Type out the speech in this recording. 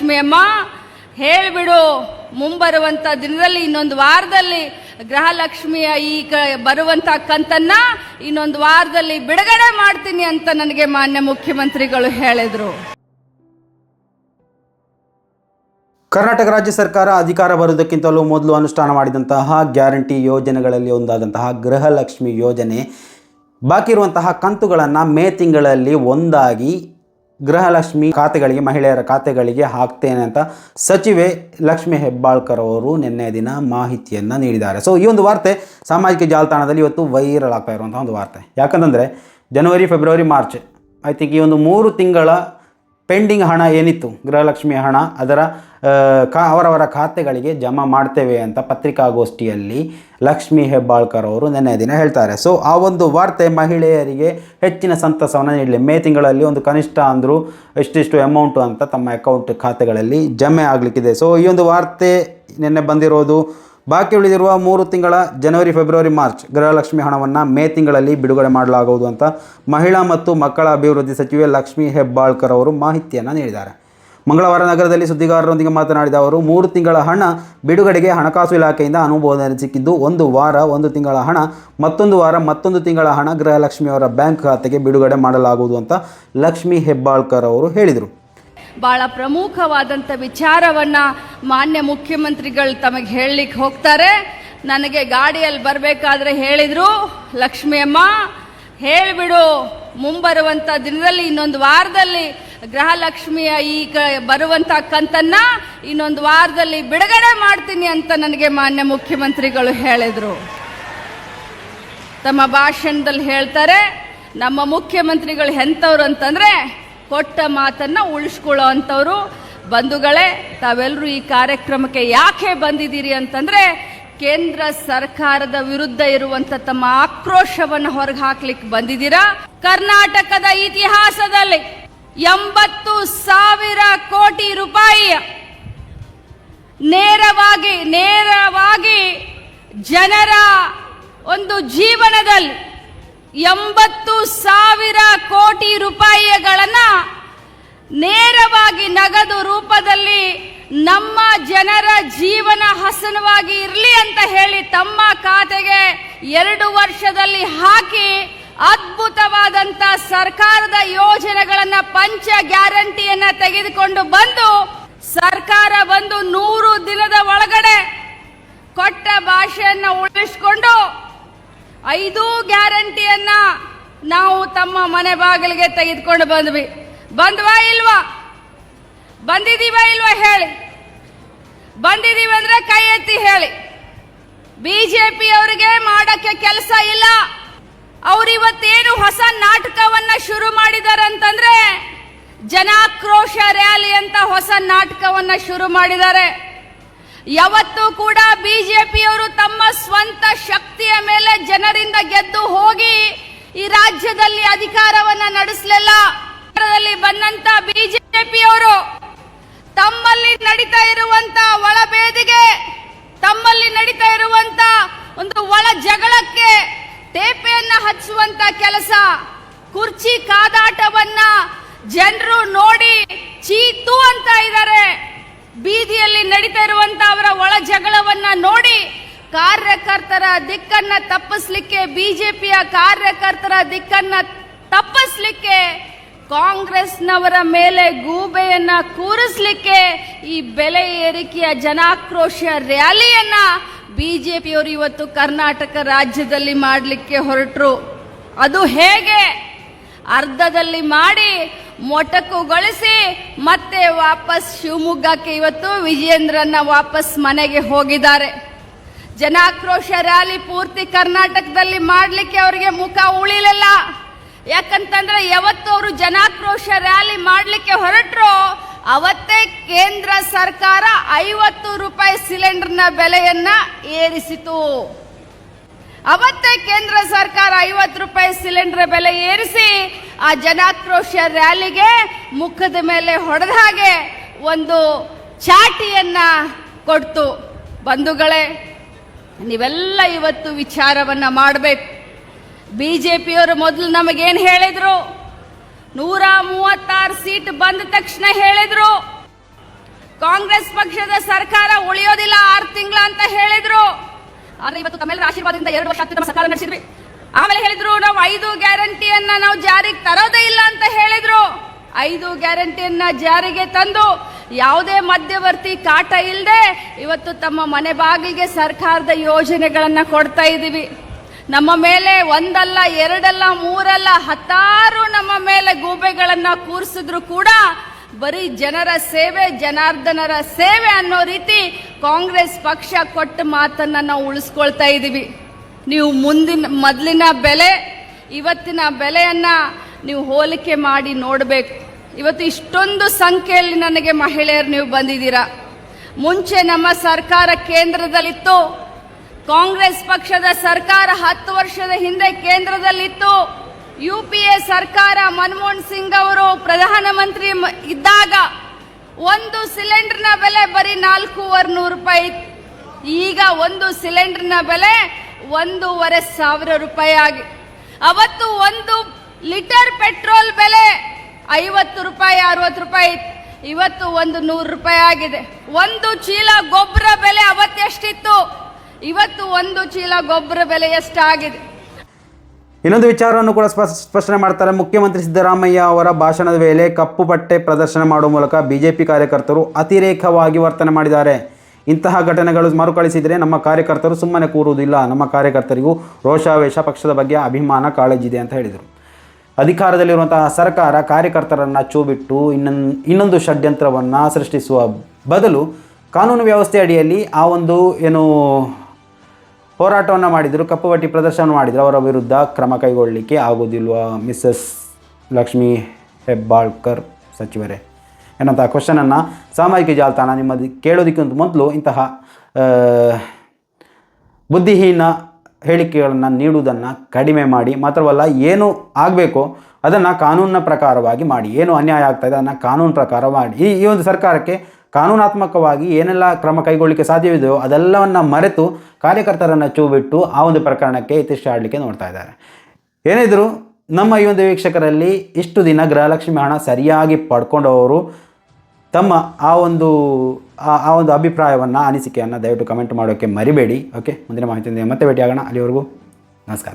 ಲಕ್ಷ್ಮಿ ಅಮ್ಮ, ಹೇಳಿಬಿಡು, ಮುಂಬರುವಂತ ದಿನದಲ್ಲಿ, ಇನ್ನೊಂದು ವಾರದಲ್ಲಿ ಗೃಹಲಕ್ಷ್ಮಿಯ ಈ ಕ, ಬರುವಂತ ಕಂತನ್ನ ಇನ್ನೊಂದು ವಾರದಲ್ಲಿ ಬಿಡುಗಡೆ ಮಾಡ್ತೀನಿ ಅಂತ ನನಗೆ ಮಾನ್ಯ ಮುಖ್ಯಮಂತ್ರಿಗಳು ಹೇಳಿದರು. ಕರ್ನಾಟಕ ರಾಜ್ಯ ಸರ್ಕಾರ ಅಧಿಕಾರ ಬರುವುದಕ್ಕಿಂತಲೂ ಮೊದಲು ಅನುಷ್ಠಾನ ಮಾಡಿದಂತಹ ಗ್ಯಾರಂಟಿ ಯೋಜನೆಗಳಲ್ಲಿ ಒಂದಾದಂತಹ ಗೃಹಲಕ್ಷ್ಮಿ ಯೋಜನೆ. ಬಾಕಿ ಇರುವಂತಹ ಕಂತುಗಳನ್ನು ಮೇ ತಿಂಗಳಲ್ಲಿ ಒಂದಾಗಿ ಗೃಹಲಕ್ಷ್ಮಿ ಖಾತೆಗಳಿಗೆ, ಮಹಿಳೆಯರ ಖಾತೆಗಳಿಗೆ ಹಾಕ್ತೇನೆ ಅಂತ ಸಚಿವೆ ಲಕ್ಷ್ಮಿ ಹೆಬ್ಬಾಳ್ಕರ್ ಅವರು ನಿನ್ನೆ ದಿನ ಮಾಹಿತಿಯನ್ನು ನೀಡಿದ್ದಾರೆ. ಸೊ ಈ ಒಂದು ವಾರ್ತೆ ಸಾಮಾಜಿಕ ಜಾಲತಾಣದಲ್ಲಿ ಇವತ್ತು ವೈರಲ್ ಆಗ್ತಾ ಇರುವಂಥ ಒಂದು ವಾರ್ತೆ. ಯಾಕಂತಂದರೆ January February March I think ಈ ಒಂದು ಮೂರು ತಿಂಗಳ ಪೆಂಡಿಂಗ್ ಹಣ ಏನಿತ್ತು? ಗೃಹಲಕ್ಷ್ಮಿ ಹಣ, ಅದರ ಕಾ, ಅವರವರ ಖಾತೆಗಳಿಗೆ ಜಮಾ ಮಾಡ್ತೇವೆ ಅಂತ ಪತ್ರಿಕಾಗೋಷ್ಠಿಯಲ್ಲಿ ಲಕ್ಷ್ಮಿ ಹೆಬ್ಬಾಳ್ಕರ್ ಅವರು ನಿನ್ನೆ ದಿನ ಹೇಳ್ತಾರೆ. ಸೊ ಆ ಒಂದು ವಾರ್ತೆ ಮಹಿಳೆಯರಿಗೆ ಹೆಚ್ಚಿನ ಸಂತಸವನ್ನು ನೀಡಲಿ. ಮೇ ತಿಂಗಳಲ್ಲಿ ಒಂದು ಕನಿಷ್ಠ ಅಂದರೂ ಎಷ್ಟಿಷ್ಟು ಅಮೌಂಟು ಅಂತ ತಮ್ಮ ಅಕೌಂಟ್ ಖಾತೆಗಳಲ್ಲಿ ಜಮೆ ಆಗಲಿಕ್ಕಿದೆ. ಸೊ ಈ ಒಂದು ವಾರ್ತೆ ನಿನ್ನೆ ಬಂದಿರೋದು ಬಾಕಿ ಉಳಿದಿರುವ ಮೂರು ತಿಂಗಳ ಜನವರಿ, ಫೆಬ್ರವರಿ, ಮಾರ್ಚ್ ಗೃಹಲಕ್ಷ್ಮಿ ಹಣವನ್ನು ಮೇ ತಿಂಗಳಲ್ಲಿ ಬಿಡುಗಡೆ ಮಾಡಲಾಗುವುದು ಅಂತ ಮಹಿಳಾ ಮತ್ತು ಮಕ್ಕಳ ಅಭಿವೃದ್ಧಿ ಸಚಿವೆ ಲಕ್ಷ್ಮಿ ಹೆಬ್ಬಾಳ್ಕರ್ ಅವರು ಮಾಹಿತಿಯನ್ನು ನೀಡಿದ್ದಾರೆ. ಮಂಗಳವಾರ ನಗರದಲ್ಲಿ ಸುದ್ದಿಗಾರರೊಂದಿಗೆ ಮಾತನಾಡಿದ ಅವರು, ಮೂರು ತಿಂಗಳ ಹಣ ಬಿಡುಗಡೆಗೆ ಹಣಕಾಸು ಇಲಾಖೆಯಿಂದ ಅನುಮೋದನೆ ಸಿಕ್ಕಿದ್ದು ಒಂದು ವಾರ, ಒಂದು ತಿಂಗಳ ಹಣ, ಮತ್ತೊಂದು ವಾರ, ಮತ್ತೊಂದು ತಿಂಗಳ ಹಣ ಗೃಹಲಕ್ಷ್ಮಿಯವರ ಬ್ಯಾಂಕ್ ಖಾತೆಗೆ ಬಿಡುಗಡೆ ಮಾಡಲಾಗುವುದು ಅಂತ ಲಕ್ಷ್ಮಿ ಹೆಬ್ಬಾಳ್ಕರ್ ಅವರು ಹೇಳಿದರು. ಬಹಳ ಪ್ರಮುಖವಾದಂಥ ವಿಚಾರವನ್ನು ಮಾನ್ಯ ಮುಖ್ಯಮಂತ್ರಿಗಳು ತಮಗೆ ಹೇಳಲಿಕ್ಕೆ ಹೋಗ್ತಾರೆ. ನನಗೆ ಗಾಡಿಯಲ್ಲಿ ಬರಬೇಕಾದ್ರೆ ಹೇಳಿದರು, ಲಕ್ಷ್ಮಿಯಮ್ಮ ಅಮ್ಮ ಮುಂಬರುವಂಥ ದಿನದಲ್ಲಿ, ಇನ್ನೊಂದು ವಾರದಲ್ಲಿ ಗೃಹಲಕ್ಷ್ಮಿಯ ಈ ಕ ಬರುವಂಥ ಕಂತನ್ನ ಇನ್ನೊಂದು ವಾರದಲ್ಲಿ ಬಿಡುಗಡೆ ಮಾಡ್ತೀನಿ ಅಂತ ನನಗೆ ಮಾನ್ಯ ಮುಖ್ಯಮಂತ್ರಿಗಳು ಹೇಳಿದರು. ತಮ್ಮ ಭಾಷಣದಲ್ಲಿ ಹೇಳ್ತಾರೆ, ನಮ್ಮ ಮುಖ್ಯಮಂತ್ರಿಗಳು ಎಂಥವ್ರು ಅಂತಂದ್ರೆ ಕೊಟ್ಟ ಮಾತನ್ನ ಉಳಿಸ್ಕೊಳ್ಳೋ ಅಂಥವ್ರು ಬಂಧುಗಳೇ ತಾವೆಲ್ಲರೂ ಈ ಕಾರ್ಯಕ್ರಮಕ್ಕೆ ಯಾಕೆ ಬಂದಿದ್ದೀರಿ ಅಂತಂದ್ರೆ ಕೇಂದ್ರ ಸರ್ಕಾರದ ವಿರುದ್ಧ ಇರುವಂತ ತಮ್ಮ ಆಕ್ರೋಶವನ್ನು ಹೊರಗೆ ಹಾಕ್ಲಿಕ್ಕೆ ಬಂದಿದ್ದೀರಾ? ಕರ್ನಾಟಕದ ಇತಿಹಾಸದಲ್ಲಿ ಎಂಬತ್ತು ಸಾವಿರ ಕೋಟಿ ರೂಪಾಯಿಯ ನೇರವಾಗಿ ನೇರವಾಗಿ ಜನರ ಒಂದು ಜೀವನದಲ್ಲಿ ಎಂಬತ್ತು ಸಾವಿರ ಕೋಟಿ ರೂಪಾಯಿಗಳನ್ನ ನೇರವಾಗಿ ನಗದು ರೂಪದಲ್ಲಿ ನಮ್ಮ ಜನರ ಜೀವನ ಹಸನವಾಗಿ ಇರಲಿ ಅಂತ ಹೇಳಿ ತಮ್ಮ ಖಾತೆಗೆ ಎರಡು ವರ್ಷದಲ್ಲಿ ಹಾಕಿ ಅದ್ಭುತವಾದಂತ ಸರ್ಕಾರದ ಯೋಜನೆಗಳನ್ನ ಪಂಚ ಗ್ಯಾರಂಟಿಯನ್ನ ತೆಗೆದುಕೊಂಡು ಬಂದು ಸರ್ಕಾರ ಬಂದು ನೂರು ದಿನದ ಒಳಗಡೆ ಕೊಟ್ಟ ಭಾಷೆಯನ್ನ ಉಳಿಸ್ಕೊಂಡು ಐದು ಗ್ಯಾರಂಟಿಯನ್ನ ನಾವು ತಮ್ಮ ಮನೆ ಬಾಗಿಲಿಗೆ ತೆಗೆದುಕೊಂಡು ಬಂದ್ವಿ. ಬಂದ್ವಾ ಇಲ್ವಾ? ಬಂದಿದೀವ ಇಲ್ವಾ ಹೇಳಿ? ಬಂದಿದೀವ ಅಂದ್ರೆ ಕೈ ಎತ್ತಿ ಹೇಳಿ. ಬಿಜೆಪಿ ಅವರಿಗೆ ಮಾಡಕ್ಕೆ ಕೆಲಸ ಇಲ್ಲ. ಅವ್ರು ಇವತ್ತೇನು ಹೊಸ ನಾಟಕವನ್ನ ಶುರು ಮಾಡಿದ್ದಾರೆ ಅಂತಂದ್ರೆ ಜನಾಕ್ರೋಶ ರ್ಯಾಲಿ ಅಂತ ಹೊಸ ನಾಟಕವನ್ನ ಶುರು ಮಾಡಿದ್ದಾರೆ. ಯಾವತ್ತೂ ಕೂಡ ಬಿಜೆಪಿಯವರು ತಮ್ಮ ಸ್ವಂತ ಶಕ್ತಿಯ ಮೇಲೆ ಜನರಿಂದ ಗೆದ್ದು ಹೋಗಿ ಈ ರಾಜ್ಯದಲ್ಲಿ ಅಧಿಕಾರವನ್ನ ನಡೆಸಲಿಲ್ಲ. ಬಂದಂತ ಬಿಜೆಪಿಯವರು ತಮ್ಮಲ್ಲಿ ನಡೀತಾ ಇರುವಂತ ಒಳಬೇದಿಗೆ, ತಮ್ಮಲ್ಲಿ ನಡೀತಾ ಇರುವಂತ ಒಂದು ಒಳ ಜಗಳಕ್ಕೆ ತೇಪೆಯನ್ನ ಹಚ್ಚುವಂತ ಕೆಲಸ, ಕುರ್ಚಿ ಕಾದಾಟವನ್ನ ಜನರು ನೋಡಿ ಚೀತು ಅಂತ ಇದ್ದಾರೆ. ಬೀದಿಯಲ್ಲಿ ನಡೀತಾ ಇರುವಂತ ಅವರ ಒಳ ಜಗಳವನ್ನ ನೋಡಿ ಕಾರ್ಯಕರ್ತರ ದಿಕ್ಕನ್ನ ತಪ್ಪಿಸ್ಲಿಕ್ಕೆ ಬಿಜೆಪಿಯ ಕಾರ್ಯಕರ್ತರ ದಿಕ್ಕನ್ನ ತಪ್ಪಿಸ್ಲಿಕ್ಕೆ ಕಾಂಗ್ರೆಸ್ನವರ ಮೇಲೆ ಗೂಬೆಯನ್ನ ಕೂರಿಸ್ಲಿಕ್ಕೆ ಈ ಬೆಲೆ ಏರಿಕೆಯ ಜನಾಕ್ರೋಶ ರ್ಯಾಲಿಯನ್ನ ಬಿಜೆಪಿಯವರು ಇವತ್ತು ಕರ್ನಾಟಕ ರಾಜ್ಯದಲ್ಲಿ ಮಾಡಲಿಕ್ಕೆ ಹೊರಟರು. ಅದು ಹೇಗೆ? ಅರ್ಧದಲ್ಲಿ ಮಾಡಿ ಮೊಟಕುಗೊಳಿಸಿ ಮತ್ತೆ ವಾಪಸ್ ಶಿವಮೊಗ್ಗಕ್ಕೆ ಇವತ್ತು ವಿಜಯೇಂದ್ರನ್ನ ವಾಪಸ್ ಮನೆಗೆ ಹೋಗಿದ್ದಾರೆ. ಜನಾಕ್ರೋಶ ರ್ಯಾಲಿ ಪೂರ್ತಿ ಕರ್ನಾಟಕದಲ್ಲಿ ಮಾಡಲಿಕ್ಕೆ ಅವರಿಗೆ ಮುಖ ಉಳಿಲಿಲ್ಲ. ಯಾಕಂತಂದ್ರೆ ಯಾವತ್ತು ಅವರು ಜನಾಕ್ರೋಶ ರ್ಯಾಲಿ ಮಾಡಲಿಕ್ಕೆ ಹೊರಟ್ರು, ಅವತ್ತೇ ಕೇಂದ್ರ ಸರ್ಕಾರ ಐವತ್ತು ರೂಪಾಯಿ ಸಿಲಿಂಡರ್ನ ಬೆಲೆಯನ್ನ ಏರಿಸಿತು. ಅವತ್ತೇ ಕೇಂದ್ರ ಸರ್ಕಾರ ಐವತ್ತು ರೂಪಾಯಿ ಸಿಲಿಂಡರ್ ಬೆಲೆ ಏರಿಸಿ ಆ ಜನಾಕ್ರೋಶ ರ್ಯಾಲಿಗೆ ಮುಖದ ಮೇಲೆ ಹೊಡೆದ ಹಾಗೆ ಒಂದು ಚಾಟಿಯನ್ನ ಕೊಡ್ತು. ಬಂಧುಗಳೇ, ನೀವೆಲ್ಲ ಇವತ್ತು ವಿಚಾರವನ್ನ ಮಾಡಬೇಕು. ಬಿ ಜೆ ಪಿಯವರು ಮೊದಲು ನಮಗೇನು ಹೇಳಿದ್ರು? ನೂರ ಮೂವತ್ತಾರು ಸೀಟ್ ಬಂದ ತಕ್ಷಣ ಹೇಳಿದ್ರು. ಕಾಂಗ್ರೆಸ್ ಪಕ್ಷದ ಸರ್ಕಾರ ಉಳಿಯೋದಿಲ್ಲ ಆರು ತಿಂಗಳ ಅಂತ ಹೇಳಿದ್ರು. ಆದ್ರೆ ಇವತ್ತು ತಮ್ಮೆಲ್ಲರ ಆಶೀರ್ವಾದದಿಂದ ಎರಡು ವರ್ಷ ಸರ್ಕಾರ ನಡೆಸಿದ್ವಿ. ಆಮೇಲೆ ಹೇಳಿದ್ರು, ನಾವು ಐದು ಗ್ಯಾರಂಟಿಯನ್ನ ನಾವು ಜಾರಿಗೆ ತರೋದೇ ಇಲ್ಲ ಅಂತ ಹೇಳಿದ್ರು. ಐದು ಗ್ಯಾರಂಟಿಯನ್ನ ಜಾರಿಗೆ ತಂದು ಯಾವುದೇ ಮಧ್ಯವರ್ತಿ ಕಾಟ ಇಲ್ಲದೆ ಇವತ್ತು ತಮ್ಮ ಮನೆ ಬಾಗಿಲಿಗೆ ಸರ್ಕಾರದ ಯೋಜನೆಗಳನ್ನು ಕೊಡ್ತಾ ಇದ್ದೀವಿ. ನಮ್ಮ ಮೇಲೆ ಒಂದಲ್ಲ, ಎರಡಲ್ಲ, ಮೂರಲ್ಲ, ಹತ್ತಾರು ನಮ್ಮ ಮೇಲೆ ಗೂಬೆಗಳನ್ನು ಕೂರಿಸಿದ್ರು ಕೂಡ ಬರೀ ಜನರ ಸೇವೆ, ಜನಾರ್ದನರ ಸೇವೆ ಅನ್ನೋ ರೀತಿ ಕಾಂಗ್ರೆಸ್ ಪಕ್ಷ ಕೊಟ್ಟ ಮಾತನ್ನ ನಾವು ಉಳಿಸ್ಕೊಳ್ತಾ ಇದ್ದೀವಿ. ನೀವು ಮುಂದಿನ, ಮೊದಲಿನ ಬೆಲೆ, ಇವತ್ತಿನ ಬೆಲೆಯನ್ನು ನೀವು ಹೋಲಿಕೆ ಮಾಡಿ ನೋಡಬೇಕು. ಇವತ್ತು ಇಷ್ಟೊಂದು ಸಂಖ್ಯೆಯಲ್ಲಿ ನನಗೆ ಮಹಿಳೆಯರು ನೀವು ಬಂದಿದ್ದೀರಾ. ಮುಂಚೆ ನಮ್ಮ ಸರ್ಕಾರ ಕೇಂದ್ರದಲ್ಲಿತ್ತು. ಕಾಂಗ್ರೆಸ್ ಪಕ್ಷದ ಸರ್ಕಾರ ಹತ್ತು ವರ್ಷದ ಹಿಂದೆ ಕೇಂದ್ರದಲ್ಲಿತ್ತು. ಯು ಪಿ ಎ ಸರ್ಕಾರ ಮನಮೋಹನ್ ಸಿಂಗ್ ಅವರು ಪ್ರಧಾನಮಂತ್ರಿ ಇದ್ದಾಗ ಒಂದು ಸಿಲಿಂಡರ್ನ ಬೆಲೆ ಬರೀ ನಾಲ್ಕೂವರೆ ನೂರು ರೂಪಾಯಿ. ಈಗ ಒಂದು ಸಿಲಿಂಡರ್ನ ಬೆಲೆ ಒಂದೂವರೆ ಸಾವಿರ ರೂಪಾಯಿ ಆಗಿ. ಅವತ್ತು ಒಂದು ಲೀಟರ್ ಪೆಟ್ರೋಲ್ ಬೆಲೆ ಐವತ್ತು ರೂಪಾಯಿ, ಅರವತ್ತು ರೂಪಾಯಿ ಇತ್ತು. ಇವತ್ತು ಒಂದು ನೂರು ರೂಪಾಯಿ ಆಗಿದೆ. ಒಂದು ಚೀಲ ಗೊಬ್ಬರ ಬೆಲೆ ಅವತ್ತೆಷ್ಟಿತ್ತು ಇವತ್ತು ಒಂದು ಚೀಲ ಗೊಬ್ಬರ ಬೆಲೆ ಎಷ್ಟಾಗಿದೆ? ಇನ್ನೊಂದು ವಿಚಾರವನ್ನು ಕೂಡ ಸ್ಪಷ್ಟ ಸ್ಪಷ್ಟನೆ ಮಾಡ್ತಾರೆ ಮುಖ್ಯಮಂತ್ರಿ ಸಿದ್ದರಾಮಯ್ಯ ಅವರ ಭಾಷಣದ ವೇಳೆ ಕಪ್ಪು ಬಟ್ಟೆ ಪ್ರದರ್ಶನ ಮಾಡುವ ಮೂಲಕ ಬಿಜೆಪಿ ಕಾರ್ಯಕರ್ತರು ಅತಿರೇಕವಾಗಿ ವರ್ತನೆ ಮಾಡಿದ್ದಾರೆ. ಇಂತಹ ಘಟನೆಗಳು ಮರುಕಳಿಸಿದರೆ ನಮ್ಮ ಕಾರ್ಯಕರ್ತರು ಸುಮ್ಮನೆ ಕೂರುವುದಿಲ್ಲ. ನಮ್ಮ ಕಾರ್ಯಕರ್ತರಿಗೂ ರೋಷಾವೇಶ, ಪಕ್ಷದ ಬಗ್ಗೆ ಅಭಿಮಾನ ಕಾಳಜಿದೆ ಅಂತ ಹೇಳಿದರು. ಅಧಿಕಾರದಲ್ಲಿರುವಂತಹ ಸರ್ಕಾರ ಕಾರ್ಯಕರ್ತರನ್ನು ಚೂಬಿಟ್ಟು ಇನ್ನೊಂದು ಇನ್ನೊಂದು ಷಡ್ಯಂತ್ರವನ್ನು ಸೃಷ್ಟಿಸುವ ಬದಲು ಕಾನೂನು ವ್ಯವಸ್ಥೆ ಅಡಿಯಲ್ಲಿ ಆ ಒಂದು ಏನು ಹೋರಾಟವನ್ನು ಮಾಡಿದರು ಕಪ್ಪು ಬಟ್ಟಿ ಪ್ರದರ್ಶನ ಮಾಡಿದರು. ಅವರ ವಿರುದ್ಧ ಕ್ರಮ ಕೈಗೊಳ್ಳಲಿಕ್ಕೆ ಆಗೋದಿಲ್ವ ಮಿಸ್ಸಸ್ ಲಕ್ಷ್ಮೀ ಹೆಬ್ಬಾಳ್ಕರ್ ಸಚಿವರೇ? ಎನ್ನುವಂತಹ ಕ್ವಶನನ್ನು ಸಾಮಾಜಿಕ ಜಾಲತಾಣ ನಿಮ್ಮದು ಕೇಳೋದಕ್ಕಿಂತ ಮೊದಲು ಇಂತಹ ಬುದ್ಧಿಹೀನ ಹೇಳಿಕೆಗಳನ್ನು ನೀಡುವುದನ್ನು ಕಡಿಮೆ ಮಾಡಿ, ಮಾತ್ರವಲ್ಲ ಏನು ಆಗಬೇಕು ಅದನ್ನು ಕಾನೂನಿನ ಪ್ರಕಾರವಾಗಿ ಮಾಡಿ, ಏನು ಅನ್ಯಾಯ ಆಗ್ತಾ ಇದೆ ಅದನ್ನು ಕಾನೂನು ಪ್ರಕಾರ ಮಾಡಿ. ಈ ಈ ಒಂದು ಸರ್ಕಾರಕ್ಕೆ ಕಾನೂನಾತ್ಮಕವಾಗಿ ಏನೆಲ್ಲ ಕ್ರಮ ಕೈಗೊಳ್ಳಲಿಕ್ಕೆ ಸಾಧ್ಯವಿದೆಯೋ ಅದೆಲ್ಲವನ್ನು ಮರೆತು ಕಾರ್ಯಕರ್ತರನ್ನು ಚೂಬಿಟ್ಟು ಆ ಒಂದು ಪ್ರಕರಣಕ್ಕೆ ಇತಿಷ್ಠ ನೋಡ್ತಾ ಇದ್ದಾರೆ. ಏನಿದ್ರು ನಮ್ಮ ಈ ಒಂದು ವೀಕ್ಷಕರಲ್ಲಿ ಇಷ್ಟು ದಿನ ಗೃಹಲಕ್ಷ್ಮಿ ಹಣ ಸರಿಯಾಗಿ ಪಡ್ಕೊಂಡವರು ತಮ್ಮ ಆ ಒಂದು ಆ ಒಂದು ಅಭಿಪ್ರಾಯವನ್ನು, ಅನಿಸಿಕೆಯನ್ನು ದಯವಿಟ್ಟು ಕಮೆಂಟ್ ಮಾಡೋಕ್ಕೆ ಮರಿಬೇಡಿ. ಓಕೆ ಮುಂದಿನ ಮಾಹಿತಿಯಿಂದ ಮತ್ತೆ ಭೇಟಿಯಾಗೋಣ. ಅಲ್ಲಿವರೆಗೂ ನಮಸ್ಕಾರ.